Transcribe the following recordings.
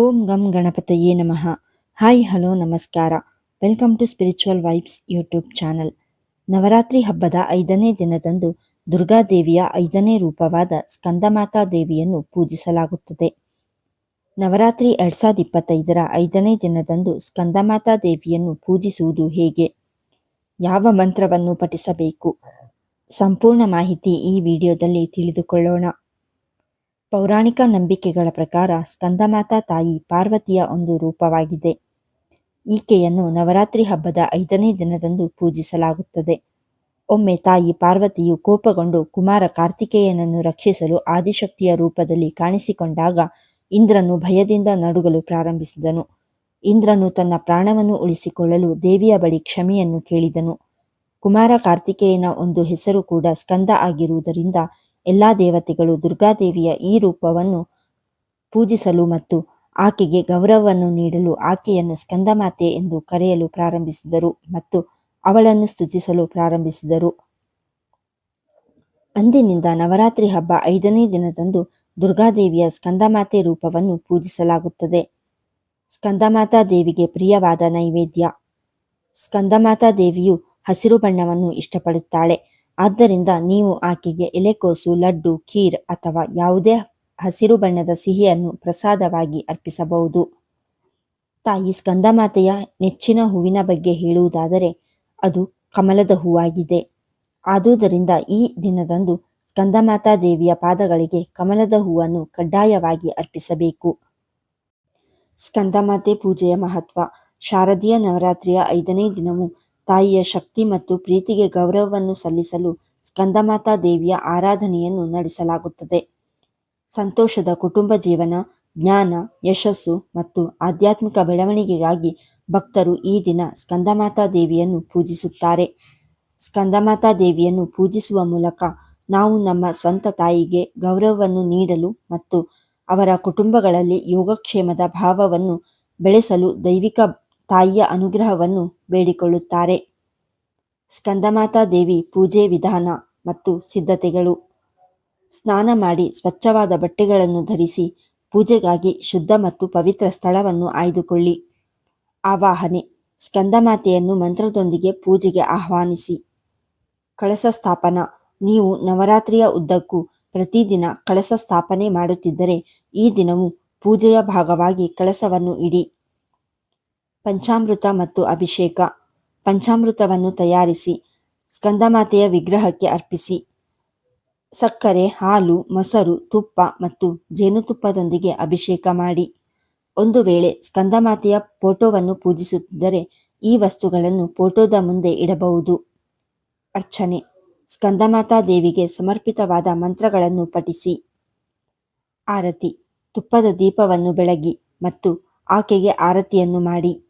ಓಂ ಗಂ ಗಣಪತಯೇ ನಮಃ. ಹಾಯ್, ಹಲೋ, ನಮಸ್ಕಾರ. Welcome to spiritual vibes YouTube channel. Navaratri ಹಬ್ಬದ ಐದನೇ ದಿನದಂದು ದುರ್ಗಾದೇವಿಯ ಐದನೇ ರೂಪವಾದ ಸ್ಕಂದಮಾತಾ ದೇವಿಯನ್ನು ಪೂಜಿಸಲಾಗುತ್ತದೆ. ನವರಾತ್ರಿ ಎರಡ್ ಸಾವಿರದ ಇಪ್ಪತ್ತೈದರ ಐದನೇ ದಿನದಂದು ಸ್ಕಂದಮಾತಾ ದೇವಿಯನ್ನು ಪೂಜಿಸುವುದು ಹೇಗೆ? ಯಾವ ಮಂತ್ರವನ್ನು ಪಠಿಸಬೇಕು? ಸಂಪೂರ್ಣ ಮಾಹಿತಿ ಈ ವಿಡಿಯೋದಲ್ಲಿ ತಿಳಿದುಕೊಳ್ಳೋಣ. ಪೌರಾಣಿಕ ನಂಬಿಕೆಗಳ ಪ್ರಕಾರ ಸ್ಕಂದಮಾತಾ ತಾಯಿ ಪಾರ್ವತಿಯ ಒಂದು ರೂಪವಾಗಿದೆ. ಈಕೆಯನ್ನು ನವರಾತ್ರಿ ಹಬ್ಬದ ಐದನೇ ದಿನದಂದು ಪೂಜಿಸಲಾಗುತ್ತದೆ. ಒಮ್ಮೆ ತಾಯಿ ಪಾರ್ವತಿಯು ಕೋಪಗೊಂಡು ಕುಮಾರ ಕಾರ್ತಿಕೇಯನನ್ನು ರಕ್ಷಿಸಲು ಆದಿಶಕ್ತಿಯ ರೂಪದಲ್ಲಿ ಕಾಣಿಸಿಕೊಂಡಾಗ ಇಂದ್ರನು ಭಯದಿಂದ ನಡುಗಲು ಪ್ರಾರಂಭಿಸಿದನು. ಇಂದ್ರನು ತನ್ನ ಪ್ರಾಣವನ್ನು ಉಳಿಸಿಕೊಳ್ಳಲು ದೇವಿಯ ಬಳಿ ಕ್ಷಮೆಯನ್ನು ಕೇಳಿದನು. ಕುಮಾರ ಕಾರ್ತಿಕೇಯನ ಒಂದು ಹೆಸರು ಕೂಡ ಸ್ಕಂದ ಆಗಿರುವುದರಿಂದ ಎಲ್ಲಾ ದೇವತೆಗಳು ದುರ್ಗಾದೇವಿಯ ಈ ರೂಪವನ್ನು ಪೂಜಿಸಲು ಮತ್ತು ಆಕೆಗೆ ಗೌರವವನ್ನು ನೀಡಲು ಆಕೆಯನ್ನು ಸ್ಕಂದಮಾತೆ ಎಂದು ಕರೆಯಲು ಪ್ರಾರಂಭಿಸಿದರು ಮತ್ತು ಅವಳನ್ನು ಸ್ತುತಿಸಲು ಪ್ರಾರಂಭಿಸಿದರು. ಅಂದಿನಿಂದ ನವರಾತ್ರಿ ಹಬ್ಬ ಐದನೇ ದಿನದಂದು ದುರ್ಗಾದೇವಿಯ ಸ್ಕಂದಮಾತೆ ರೂಪವನ್ನು ಪೂಜಿಸಲಾಗುತ್ತದೆ. ಸ್ಕಂದಮಾತಾ ದೇವಿಗೆ ಪ್ರಿಯವಾದ ನೈವೇದ್ಯ. ಸ್ಕಂದಮಾತಾ ದೇವಿಯು ಹಸಿರು ಬಣ್ಣವನ್ನು ಇಷ್ಟಪಡುತ್ತಾಳೆ. ಆದ್ದರಿಂದ ನೀವು ಆಕೆಗೆ ಎಲೆಕೋಸು, ಲಡ್ಡು, ಖೀರ್ ಅಥವಾ ಯಾವುದೇ ಹಸಿರು ಬಣ್ಣದ ಸಿಹಿಯನ್ನು ಪ್ರಸಾದವಾಗಿ ಅರ್ಪಿಸಬಹುದು. ತಾಯಿ ಸ್ಕಂದಮಾತೆಯ ನೆಚ್ಚಿನ ಹೂವಿನ ಬಗ್ಗೆ ಹೇಳುವುದಾದರೆ ಅದು ಕಮಲದ ಹೂವಾಗಿದೆ. ಆದುದರಿಂದ ಈ ದಿನದಂದು ಸ್ಕಂದಮಾತಾ ದೇವಿಯ ಪಾದಗಳಿಗೆ ಕಮಲದ ಹೂವನ್ನು ಕಡ್ಡಾಯವಾಗಿ ಅರ್ಪಿಸಬೇಕು. ಸ್ಕಂದಮಾತೆ ಪೂಜೆಯ ಮಹತ್ವ. ಶಾರದೀಯ ನವರಾತ್ರಿಯ ಐದನೇ ದಿನವು ತಾಯಿಯ ಶಕ್ತಿ ಮತ್ತು ಪ್ರೀತಿಗೆ ಗೌರವವನ್ನು ಸಲ್ಲಿಸಲು ಸ್ಕಂದಮಾತಾ ದೇವಿಯ ಆರಾಧನೆಯನ್ನು ನಡೆಸಲಾಗುತ್ತದೆ. ಸಂತೋಷದ ಕುಟುಂಬ ಜೀವನ, ಜ್ಞಾನ, ಯಶಸ್ಸು ಮತ್ತು ಆಧ್ಯಾತ್ಮಿಕ ಬೆಳವಣಿಗೆಗಾಗಿ ಭಕ್ತರು ಈ ದಿನ ಸ್ಕಂದಮಾತಾ ದೇವಿಯನ್ನು ಪೂಜಿಸುತ್ತಾರೆ. ಸ್ಕಂದಮಾತಾ ದೇವಿಯನ್ನು ಪೂಜಿಸುವ ಮೂಲಕ ನಾವು ನಮ್ಮ ಸ್ವಂತ ತಾಯಿಗೆ ಗೌರವವನ್ನು ನೀಡಲು ಮತ್ತು ಅವರ ಕುಟುಂಬಗಳಲ್ಲಿ ಯೋಗಕ್ಷೇಮದ ಭಾವವನ್ನು ಬೆಳೆಸಲು ದೈವಿಕ ತಾಯಿಯ ಅನುಗ್ರಹವನ್ನು ಬೇಡಿಕೊಳ್ಳುತ್ತಾರೆ. ಸ್ಕಂದಮಾತಾ ದೇವಿ ಪೂಜೆ ವಿಧಾನ ಮತ್ತು ಸಿದ್ಧತೆಗಳು. ಸ್ನಾನ ಮಾಡಿ ಸ್ವಚ್ಛವಾದ ಬಟ್ಟೆಗಳನ್ನು ಧರಿಸಿ ಪೂಜೆಗಾಗಿ ಶುದ್ಧ ಮತ್ತು ಪವಿತ್ರ ಸ್ಥಳವನ್ನು ಆಯ್ದುಕೊಳ್ಳಿ. ಆವಾಹನೆ. ಸ್ಕಂದಮಾತೆಯನ್ನು ಮಂತ್ರದೊಂದಿಗೆ ಪೂಜೆಗೆ ಆಹ್ವಾನಿಸಿ. ಕಳಸ ಸ್ಥಾಪನ. ನೀವು ನವರಾತ್ರಿಯ ಉದ್ದಕ್ಕೂ ಪ್ರತಿದಿನ ಕಳಸ ಸ್ಥಾಪನೆ ಮಾಡುತ್ತಿದ್ದರೆ ಈ ದಿನವು ಪೂಜೆಯ ಭಾಗವಾಗಿ ಕಳಸವನ್ನು ಇಡಿ. ಪಂಚಾಮೃತ ಮತ್ತು ಅಭಿಷೇಕ. ಪಂಚಾಮೃತವನ್ನು ತಯಾರಿಸಿ, ಸ್ಕಂದಮಾತೆಯ ವಿಗ್ರಹಕ್ಕೆ ಅರ್ಪಿಸಿ. ಸಕ್ಕರೆ, ಹಾಲು, ಮೊಸರು, ತುಪ್ಪ ಮತ್ತು ಜೇನುತುಪ್ಪದೊಂದಿಗೆ ಅಭಿಷೇಕ ಮಾಡಿ. ಒಂದು ವೇಳೆ ಸ್ಕಂದಮಾತೆಯ ಫೋಟೋವನ್ನು ಪೂಜಿಸುತ್ತಿದ್ದರೆ ಈ ವಸ್ತುಗಳನ್ನು ಫೋಟೋದ ಮುಂದೆ ಇಡಬಹುದು. ಅರ್ಚನೆ. ಸ್ಕಂದಮಾತಾ ದೇವಿಗೆ ಸಮರ್ಪಿತವಾದ ಮಂತ್ರಗಳನ್ನು ಪಠಿಸಿ. ಆರತಿ. ತುಪ್ಪದ ದೀಪವನ್ನು ಬೆಳಗಿ ಮತ್ತು ಆಕೆಗೆ ಆರತಿಯನ್ನು ಮಾಡಿ.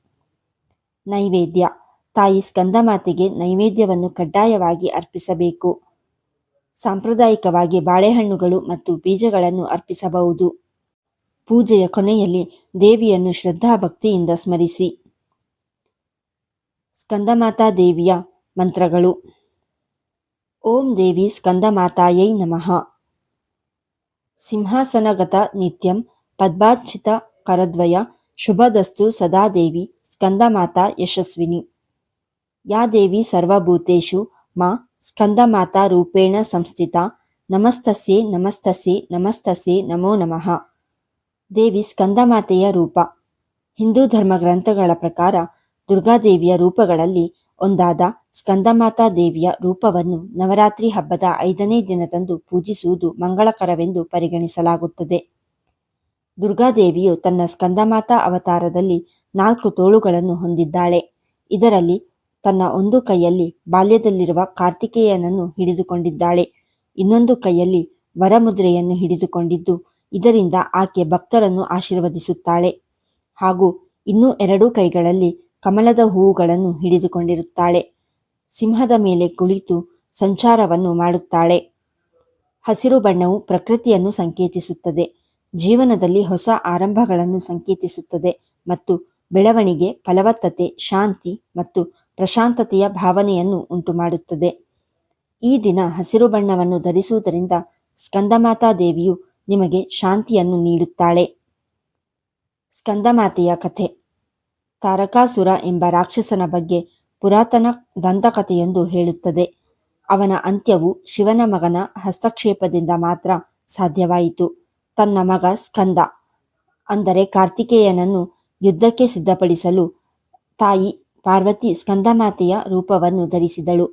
ನೈವೇದ್ಯ. ತಾಯಿ ಸ್ಕಂದಮಾತೆಗೆ ನೈವೇದ್ಯವನ್ನು ಕಡ್ಡಾಯವಾಗಿ ಅರ್ಪಿಸಬೇಕು. ಸಾಂಪ್ರದಾಯಿಕವಾಗಿ ಬಾಳೆಹಣ್ಣುಗಳು ಮತ್ತು ಬೀಜಗಳನ್ನು ಅರ್ಪಿಸಬಹುದು. ಪೂಜೆಯ ಕೊನೆಯಲ್ಲಿ ದೇವಿಯನ್ನು ಶ್ರದ್ಧಾ ಭಕ್ತಿಯಿಂದ ಸ್ಮರಿಸಿ. ಸ್ಕಂದಮಾತಾ ದೇವಿಯ ಮಂತ್ರಗಳು. ಓಂ ದೇವಿ ಸ್ಕಂದಮಾತಾಯೈ ನಮಃ. ಸಿಂಹಾಸನಗತ ನಿತ್ಯಂ ಪದ್ಮಾರ್ಚಿತ ಕರದ್ವಯ ಶುಭದಸ್ತು ಸದಾ ದೇವಿ ಸ್ಕಂದಮಾತಾ ಯಶಸ್ವಿನಿ. ಯಾ ದೇವಿ ಸರ್ವಭೂತೇಷು ಮಾ ಸ್ಕಂದಮಾತಾ ರೂಪೇಣ ಸಂಸ್ಥಿತ. ನಮಸ್ತಸೆ ನಮಸ್ತಸೆ ನಮಸ್ತಸೆ ನಮೋ ನಮಃ. ದೇವಿ ಸ್ಕಂದಮಾತೆಯ ರೂಪ. ಹಿಂದೂ ಧರ್ಮ ಗ್ರಂಥಗಳ ಪ್ರಕಾರ ದುರ್ಗಾದೇವಿಯ ರೂಪಗಳಲ್ಲಿ ಒಂದಾದ ಸ್ಕಂದಮಾತಾ ದೇವಿಯ ರೂಪವನ್ನು ನವರಾತ್ರಿ ಹಬ್ಬದ ಐದನೇ ದಿನದಂದು ಪೂಜಿಸುವುದು ಮಂಗಳಕರವೆಂದು ಪರಿಗಣಿಸಲಾಗುತ್ತದೆ. ದುರ್ಗಾದೇವಿಯು ತನ್ನ ಸ್ಕಂದಮಾತಾ ಅವತಾರದಲ್ಲಿ ನಾಲ್ಕು ತೋಳುಗಳನ್ನು ಹೊಂದಿದ್ದಾಳೆ. ಇದರಲ್ಲಿ ತನ್ನ ಒಂದು ಕೈಯಲ್ಲಿ ಬಾಲ್ಯದಲ್ಲಿರುವ ಕಾರ್ತಿಕೇಯನನ್ನು ಹಿಡಿದುಕೊಂಡಿದ್ದಾಳೆ. ಇನ್ನೊಂದು ಕೈಯಲ್ಲಿ ವರಮುದ್ರೆಯನ್ನು ಹಿಡಿದುಕೊಂಡಿದ್ದು, ಇದರಿಂದ ಆಕೆ ಭಕ್ತರನ್ನು ಆಶೀರ್ವದಿಸುತ್ತಾಳೆ. ಹಾಗೂ ಇನ್ನೂ ಎರಡೂ ಕೈಗಳಲ್ಲಿ ಕಮಲದ ಹೂವುಗಳನ್ನು ಹಿಡಿದುಕೊಂಡಿರುತ್ತಾಳೆ. ಸಿಂಹದ ಮೇಲೆ ಕುಳಿತು ಸಂಚಾರವನ್ನು ಮಾಡುತ್ತಾಳೆ. ಹಸಿರು ಬಣ್ಣವು ಪ್ರಕೃತಿಯನ್ನು ಸಂಕೇತಿಸುತ್ತದೆ. ಜೀವನದಲ್ಲಿ ಹೊಸ ಆರಂಭಗಳನ್ನು ಸಂಕೇತಿಸುತ್ತದೆ ಮತ್ತು ಬೆಳವಣಿಗೆ, ಫಲವತ್ತತೆ, ಶಾಂತಿ ಮತ್ತು ಪ್ರಶಾಂತತೆಯ ಭಾವನೆಯನ್ನು ಉಂಟುಮಾಡುತ್ತದೆ. ಈ ದಿನ ಹಸಿರು ಬಣ್ಣವನ್ನು ಧರಿಸುವುದರಿಂದ ಸ್ಕಂದಮಾತಾ ದೇವಿಯು ನಿಮಗೆ ಶಾಂತಿಯನ್ನು ನೀಡುತ್ತಾಳೆ. ಸ್ಕಂದಮಾತೆಯ ಕಥೆ. ತಾರಕಾಸುರ ಎಂಬ ರಾಕ್ಷಸನ ಬಗ್ಗೆ ಪುರಾತನ ದಂತಕಥೆಯೊಂದು ಹೇಳುತ್ತದೆ. ಅವನ ಅಂತ್ಯವು ಶಿವನ ಮಗನ ಹಸ್ತಕ್ಷೇಪದಿಂದ ಮಾತ್ರ ಸಾಧ್ಯವಾಯಿತು. ತನ್ನ ಮಗ ಸ್ಕಂದ. ಅಂದರೆ ಕಾರ್ತಿಕೇಯನನ್ನು ಯುದ್ಧಕ್ಕೆ ಸಿದ್ಧಪಡಿಸಲು ತಾಯಿ ಪಾರ್ವತಿ ಸ್ಕಂದಮಾತೆಯ ರೂಪವನ್ನು ಧರಿಸಿದಳು.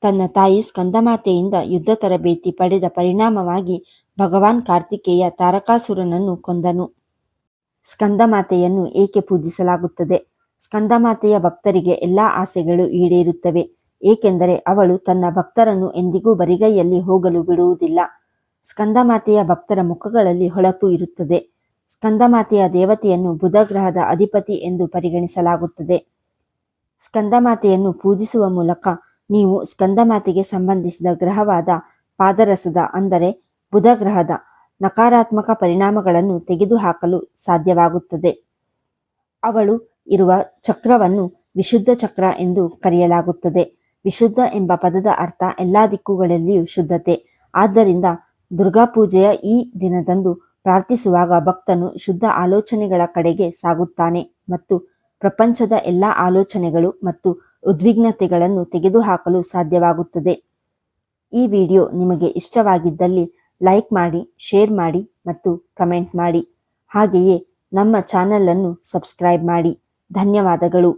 ತನ್ನ ತಾಯಿ ಸ್ಕಂದಮಾತೆಯಿಂದ ಯುದ್ಧ ತರಬೇತಿ ಪಡೆದ ಪರಿಣಾಮವಾಗಿ ಭಗವಾನ್ ಕಾರ್ತಿಕೇಯ ತಾರಕಾಸುರನನ್ನು ಕೊಂದನು. ಸ್ಕಂದಮಾತೆಯನ್ನು ಏಕೆ ಪೂಜಿಸಲಾಗುತ್ತದೆ? ಸ್ಕಂದಮಾತೆಯ ಭಕ್ತರಿಗೆ ಎಲ್ಲ ಆಸೆಗಳು ಈಡೇರುತ್ತವೆ, ಏಕೆಂದರೆ ಅವಳು ತನ್ನ ಭಕ್ತರನ್ನು ಎಂದಿಗೂ ಬರಿಗೈಯಲ್ಲಿ ಹೋಗಲು ಬಿಡುವುದಿಲ್ಲ. ಸ್ಕಂದಮಾತೆಯ ಭಕ್ತರ ಮುಖಗಳಲ್ಲಿ ಹೊಳಪು ಇರುತ್ತದೆ. ಸ್ಕಂದಮಾತೆಯ ದೇವತೆಯನ್ನು ಬುಧಗ್ರಹದ ಅಧಿಪತಿ ಎಂದು ಪರಿಗಣಿಸಲಾಗುತ್ತದೆ. ಸ್ಕಂದಮಾತೆಯನ್ನು ಪೂಜಿಸುವ ಮೂಲಕ ನೀವು ಸ್ಕಂದಮಾತೆಗೆ ಸಂಬಂಧಿಸಿದ ಗ್ರಹವಾದ ಪಾದರಸದ, ಅಂದರೆ ಬುಧಗ್ರಹದ ನಕಾರಾತ್ಮಕ ಪರಿಣಾಮಗಳನ್ನು ತೆಗೆದುಹಾಕಲು ಸಾಧ್ಯವಾಗುತ್ತದೆ. ಅವಳು ಇರುವ ಚಕ್ರವನ್ನು ವಿಶುದ್ಧ ಚಕ್ರ ಎಂದು ಕರೆಯಲಾಗುತ್ತದೆ. ವಿಶುದ್ಧ ಎಂಬ ಪದದ ಅರ್ಥ ಎಲ್ಲ ದಿಕ್ಕುಗಳಲ್ಲಿಯೂ ಶುದ್ಧತೆ. ಆದ್ದರಿಂದ ದುರ್ಗಾ ಪೂಜೆಯ ಈ ದಿನದಂದು ಪ್ರಾರ್ಥಿಸುವಾಗ ಭಕ್ತನು ಶುದ್ಧ ಆಲೋಚನೆಗಳ ಕಡೆಗೆ ಸಾಗುತ್ತಾನೆ ಮತ್ತು ಪ್ರಪಂಚದ ಎಲ್ಲ ಆಲೋಚನೆಗಳು ಮತ್ತು ಉದ್ವಿಗ್ನತೆಗಳನ್ನು ತೆಗೆದುಹಾಕಲು ಸಾಧ್ಯವಾಗುತ್ತದೆ. ಈ ವಿಡಿಯೋ ನಿಮಗೆ ಇಷ್ಟವಾಗಿದ್ದಲ್ಲಿ ಲೈಕ್ ಮಾಡಿ, ಶೇರ್ ಮಾಡಿ ಮತ್ತು ಕಮೆಂಟ್ ಮಾಡಿ. ಹಾಗೆಯೇ ನಮ್ಮ ಚಾನಲನ್ನು ಸಬ್ಸ್ಕ್ರೈಬ್ ಮಾಡಿ. ಧನ್ಯವಾದಗಳು.